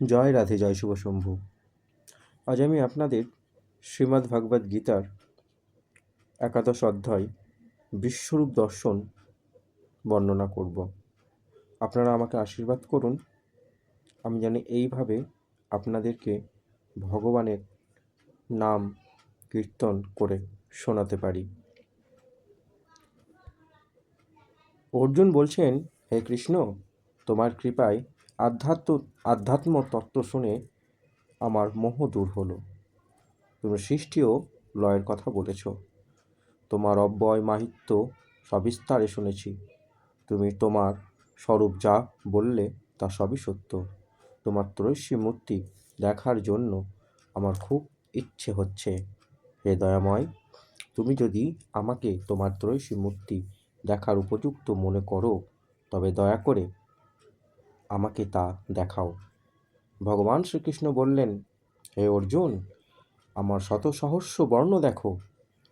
জয় রাধে, জয় শুভ শম্ভু। আজ আমি আপনাদের শ্রীমদ্ ভাগবত গীতার একাদশ অধ্যায়, বিশ্বরূপ দর্শন বর্ণনা করব। আপনারা আমাকে আশীর্বাদ করুন, আমি জানি এইভাবে আপনাদেরকে ভগবানের নাম কীর্তন করে শোনাতে পারি। অর্জুন বলছেন, হে কৃষ্ণ, তোমার কৃপায় আধ্যাত্ম আধ্যাত্ম তত্ত্ব শুনে আমার মোহ দূর হলো। তুমি সৃষ্টি ও লয়ের কথা বলেছ। তোমার অব্যয় মাহিত্য সবিস্তারে শুনেছি। তুমি তোমার স্বরূপ যা বললে তা সবই সত্য। তোমার ত্রৈশী মূর্তি দেখার জন্য আমার খুব ইচ্ছে হচ্ছে। হে দয়াময়, তুমি যদি আমাকে তোমার ত্রৈশী মূর্তি দেখার উপযুক্ত মনে করো, তবে দয়া করে আমাকে তা দেখাও। ভগবান শ্রীকৃষ্ণ বললেন, হে অর্জুন, আমার শত সহস্র বর্ণ দেখো।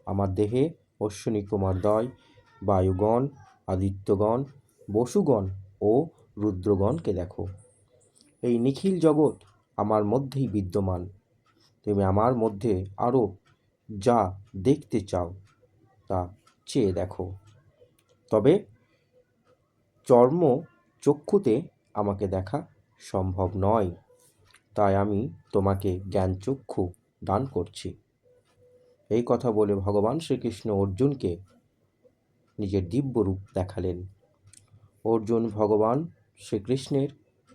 আমার দেহে অশ্বিনী কুমারদ্বয় বায়ুগণ, আদিত্যগণ, বসুগণ ও রুদ্রগণকে দেখো। এই নিখিল জগৎ আমার মধ্যেই বিদ্যমান। তুমি আমার মধ্যে আরও যা দেখতে চাও, তা চেয়ে দেখো। তবে চর্ম চক্ষুতে আমাকে দেখা সম্ভব নয়। তাই আমি তোমাকে জ্ঞানচক্ষু দান করছি। এই কথা বলে ভগবান শ্রীকৃষ্ণ অর্জুনকে নিজের দিব্য রূপ দেখালেন। অর্জুন ভগবান শ্রীকৃষ্ণের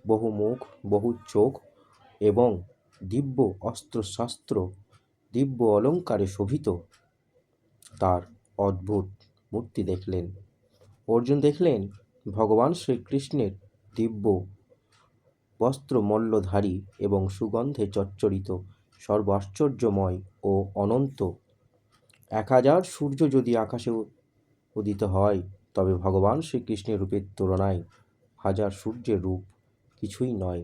বহু মুখ, বহু চোখ এবং দিব্য অস্ত্রশস্ত্র, দিব্য অলঙ্কারে শোভিত তার অদ্ভুত মূর্তি দেখলেন। অর্জুন দেখলেন ভগবান শ্রীকৃষ্ণের দিব্য বস্ত্র মল্লধারী এবং সুগন্ধে চচ্চরিত, সর্বাশ্চর্যময় ও অনন্ত। এক হাজার সূর্য যদি আকাশে উদিত হয়, তবে ভগবান শ্রীকৃষ্ণের রূপের তুলনায় হাজার সূর্যের রূপ কিছুই নয়।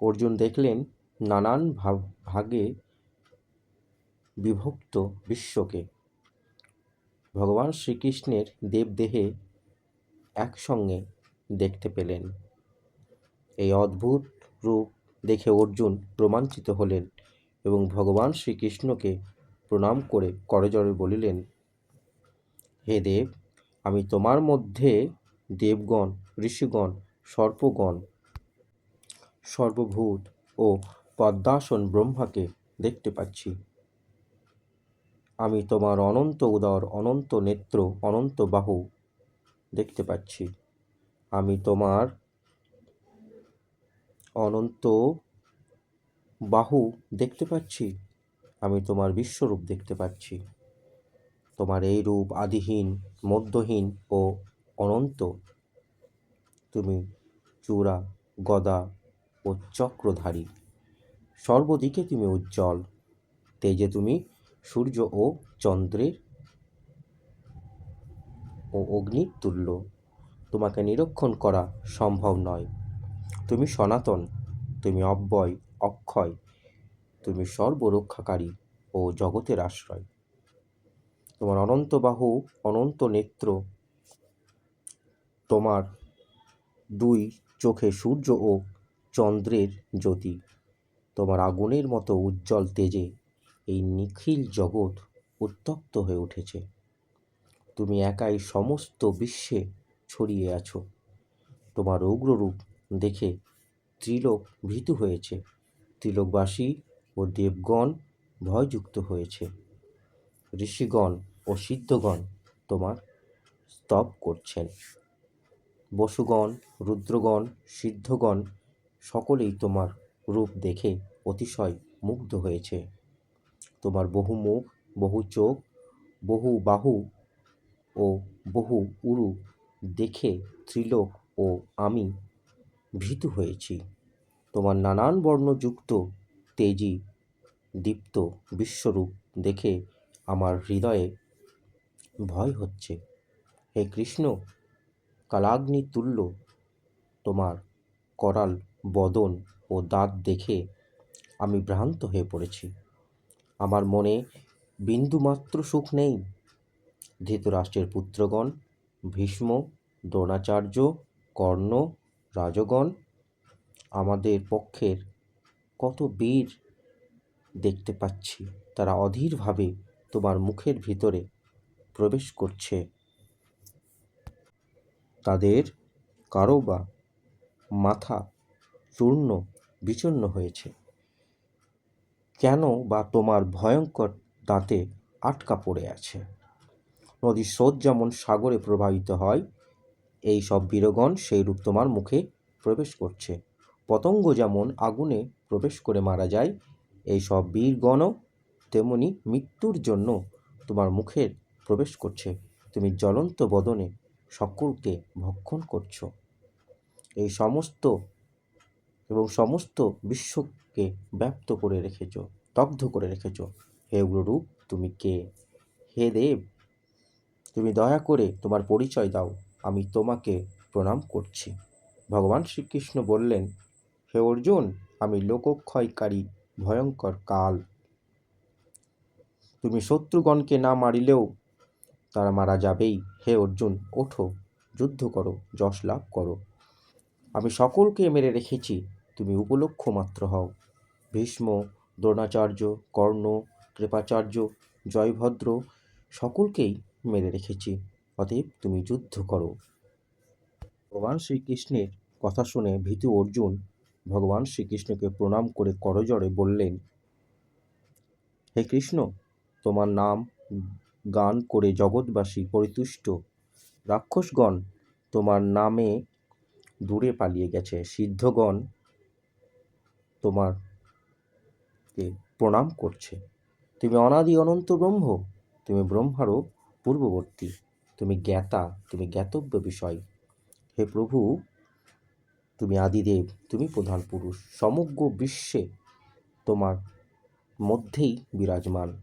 অর্জুন দেখলেন, নানান ভাগে বিভক্ত বিশ্বকে। ভগবান শ্রীকৃষ্ণের দেবদেহে একসঙ্গে দেখতে পেলেন। এই অদ্ভুত রূপ দেখে অর্জুন রোমাঞ্চিত হলেন এবং ভগবান শ্রীকৃষ্ণকে প্রণাম করে করজরে বলিলেন, হে দেব, আমি তোমার মধ্যে দেবগণ, ঋষিগণ, সর্পগণ, সর্বভূত ও পদ্মাসন ব্রহ্মাকে দেখতে পাচ্ছি। আমি তোমার অনন্ত উদর, অনন্ত নেত্র, অনন্ত বাহু দেখতে পাচ্ছি। আমি তোমার অনন্ত বাহু দেখতে পাচ্ছি। আমি তোমার বিশ্বরূপ দেখতে পাচ্ছি। তোমার এই রূপ আদিহীন, মধ্যহীন ও অনন্ত। তুমি চূড়া, গদা ও চক্রধারী। সর্বদিকে তুমি উজ্জ্বল। তেজে তুমি সূর্য ও চন্দ্রের ও অগ্নির তুল্য তোমাকে নিরীক্ষণ করা সম্ভব নয়। তুমি সনাতন, তুমি অব্যয়, অক্ষয়, তুমি সর্বরক্ষাকারী ও জগতের আশ্রয়। তোমার অনন্ত বাহু, অনন্ত নেত্র, তোমার দুই চোখে সূর্য ও চন্দ্রের জ্যোতি, তোমার আগুনের মতো উজ্জ্বল তেজে এই নিখিল জগৎ উত্তপ্ত হয়ে উঠেছে। তুমি একাই সমস্ত বিশ্বে ছড়িয়ে আছো। তোমার উগ্ররূপ দেখে ত্রিলোক ভীতু হয়েছে। ত্রিলোকবাসী ও দেবগণ ভয়যুক্ত হয়েছে। ঋষিগণ ও সিদ্ধগণ তোমার স্তব করছেন। বসুগণ, রুদ্রগণ, সিদ্ধগণ সকলেই তোমার রূপ দেখে অতিশয় মুগ্ধ হয়েছে। তোমার বহু মুখ, বহু চোখ, বহু বাহু ও বহু উরু দেখে ত্রিলোক ও আমি ভীতু হয়েছি। তোমার নানান বর্ণযুক্ত তেজি দীপ্ত বিশ্বরূপ দেখে আমার হৃদয়ে ভয় হচ্ছে। হে কৃষ্ণ কালাগ্নি তুল্য তোমার করাল বদন ও দাঁত দেখে আমি ভ্রান্ত হয়ে পড়েছি। আমার মনে বিন্দুমাত্র সুখ নেই। ধৃতরাষ্ট্রের পুত্রগণ ভীষ্ম, দ্রোণাচার্য, কর্ণ, রাজগণ আমাদের পক্ষের কত বীর দেখতে পাচ্ছি। তারা অধীরভাবে তোমার মুখের ভিতরে প্রবেশ করছে। তাদের কারও বা মাথা চূর্ণ, বিচূর্ণ হয়েছে। কেন বা তোমার ভয়ঙ্কর দাঁতে আটকা পড়ে আছে? নদীর স্রোত যেমন সাগরে প্রবাহিত হয়, এই সব বীরগণ সেই রূপ তোমার মুখে প্রবেশ করছে। পতঙ্গ যেমন আগুনে প্রবেশ করে মারা যায়, এই সব বীরগণও তেমনি মৃত্যুর জন্য তোমার মুখের প্রবেশ করছে। তুমি জ্বলন্ত বদনে সকলকে ভক্ষণ করছ। এই সমস্ত এবং সমস্ত বিশ্বকে ব্যপ্ত করে রেখেছ দগ্ধ করে রেখেছ। হে উগ্ররূপ, তুমি কে? হে দেব তুমি দয়া করে তোমার পরিচয় দাও। আমি তোমাকে প্রণাম করছি। ভগবান শ্রীকৃষ্ণ বললেন, হে অর্জুন, আমি লোকক্ষয়কারী, ভয়ঙ্কর কাল। তুমি শত্রুগণকে না মারিলেও তারা মারা যাবেই। হে অর্জুন, ওঠো, যুদ্ধ করো, যশ লাভ করো। আমি সকলকে মেরে রেখেছি, তুমি উপলক্ষ মাত্র হও। ভীষ্ম, দ্রোণাচার্য, কর্ণ, কৃপাচার্য, জয়ভদ্র, সকলকেই মেরে রেখেছি। অতএব তুমি যুদ্ধ করো। ভগবান শ্রীকৃষ্ণের কথা শুনে ভীতু অর্জুন ভগবান শ্রীকৃষ্ণকে প্রণাম করে করজরে বললেন, হে কৃষ্ণ, তোমার নাম গান করে জগৎবাসী পরিতুষ্ট। রাক্ষসগণ তোমার নামে দূরে পালিয়ে গেছে। সিদ্ধগণ তোমার প্রণাম করছে। তুমি অনাদি অনন্ত ব্রহ্ম, তুমি ব্রহ্মারও পূর্ববর্তী, তুমি জ্ঞাতা, তুমি জ্ঞাতব্য বিষয়। হে প্রভু, তুমি আদিদেব, তুমি প্রধান পুরুষ। সমগ্র বিশ্বে তোমার মধ্যেই বিরাজমান।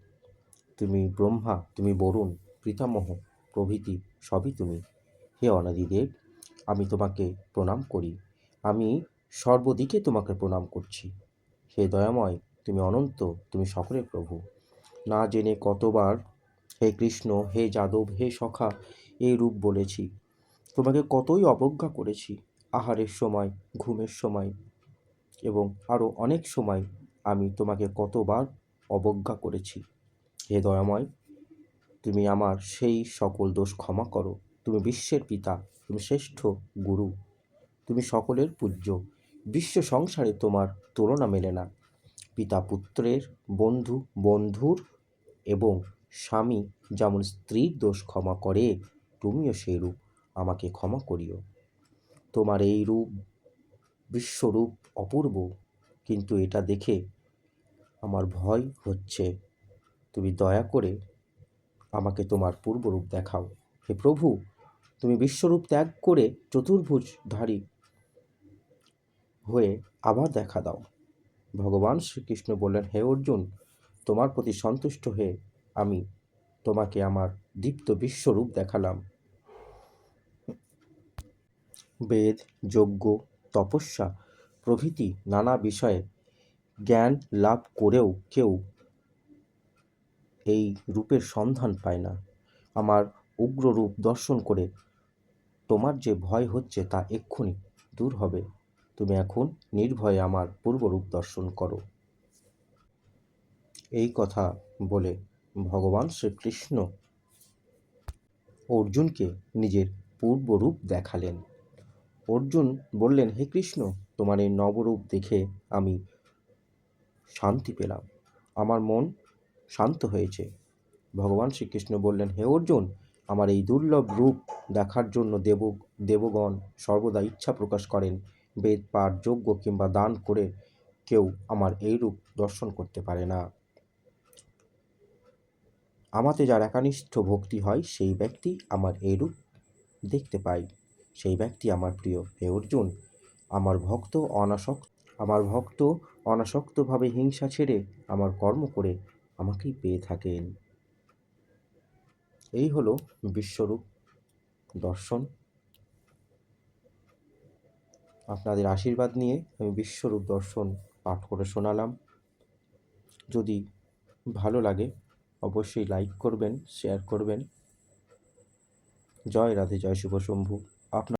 তুমি ব্রহ্মা, তুমি বরুণ, পিতামহ, প্রভৃতি, সবই তুমি। হে অনাদিদেব, আমি তোমাকে প্রণাম করি। আমি সর্বদিকে তোমাকে প্রণাম করছি। হে দয়াময়, তুমি অনন্ত, তুমি সকলের প্রভু। না জেনে কতবার হে কৃষ্ণ, হে যাদব, হে সখা, এই রূপ বলেছি। তোমাকে কতই অবজ্ঞা করেছি, আহারের সময়, ঘুমের সময়, এবং আরও অনেক সময় আমি তোমাকে কতবার অবজ্ঞা করেছি। হে দয়াময়, তুমি আমার সেই সকল দোষ ক্ষমা করো। তুমি বিশ্বের পিতা, তুমি শ্রেষ্ঠ গুরু, তুমি সকলের পূজ্য। বিশ্ব সংসারে তোমার তুলনা মেলে না। পিতা পুত্রের, বন্ধু, বন্ধুর এবং স্বামী যেমন স্ত্রীর দোষ ক্ষমা করে, তুমিও সেই রূপ আমাকে ক্ষমা করিও তোমার এই রূপ বিশ্বরূপ অপূর্ব, কিন্তু এটা দেখে আমার ভয় হচ্ছে। তুমি দয়া করে আমাকে তোমার পূর্বরূপ দেখাও। হে প্রভু, তুমি বিশ্বরূপ ত্যাগ করে চতুর্ভুজধারী হয়ে আবার দেখা দাও। ভগবান শ্রীকৃষ্ণ বললেন, হে অর্জুন, তোমার প্রতি সন্তুষ্ট হয়ে আমি তোমাকে আমার দীপ্ত বিশ্বরূপ দেখালাম। বেদ, যজ্ঞ, তপস্যা প্রভৃতি নানা বিষয়ে জ্ঞান লাভ করেও কেউ এই রূপের সন্ধান পায় না। আমার উগ্র রূপ দর্শন করে তোমার যে ভয় হচ্ছে তা এক্ষুনি দূর হবে। তুমি এখন নির্ভয়ে আমার পূর্বরূপ দর্শন করো। এই কথা বলে ভগবান শ্রীকৃষ্ণ। অর্জুনকে নিজের পূর্বরূপ দেখালেন। অর্জুন বললেন, হে কৃষ্ণ, তোমার এই নবরূপ দেখে আমি শান্তি পেলাম। আমার মন শান্ত হয়েছে। ভগবান শ্রীকৃষ্ণ বললেন, হে অর্জুন, আমার এই দুর্লভ রূপ দেখার জন্য দেব, দেবগণ সর্বদা ইচ্ছা প্রকাশ করেন। বেদ পাঠ, যজ্ঞ কিংবা দান করে কেউ আমার এই রূপ দর্শন করতে পারে না। আমাতে যার একানিষ্ঠ ভক্তি হয়, সেই ব্যক্তি আমার এই রূপ দেখতে পাই। সেই ব্যক্তি আমার প্রিয়। হে অর্জুন, আমার ভক্ত অনাসক্ত, আমার ভক্ত অনাসক্তভাবে হিংসা ছেড়ে আমার কর্ম করে আমাকেই পেয়ে থাকেন। এই হলো বিশ্বরূপ দর্শন। আপনাদের আশীর্বাদ নিয়ে আমি বিশ্বরূপ দর্শন পাঠ করে শোনালাম। যদি ভালো লাগে অবশ্যই লাইক করবেন শেয়ার করবেন। জয় রাধে জয় শুভ শম্ভু। আপনার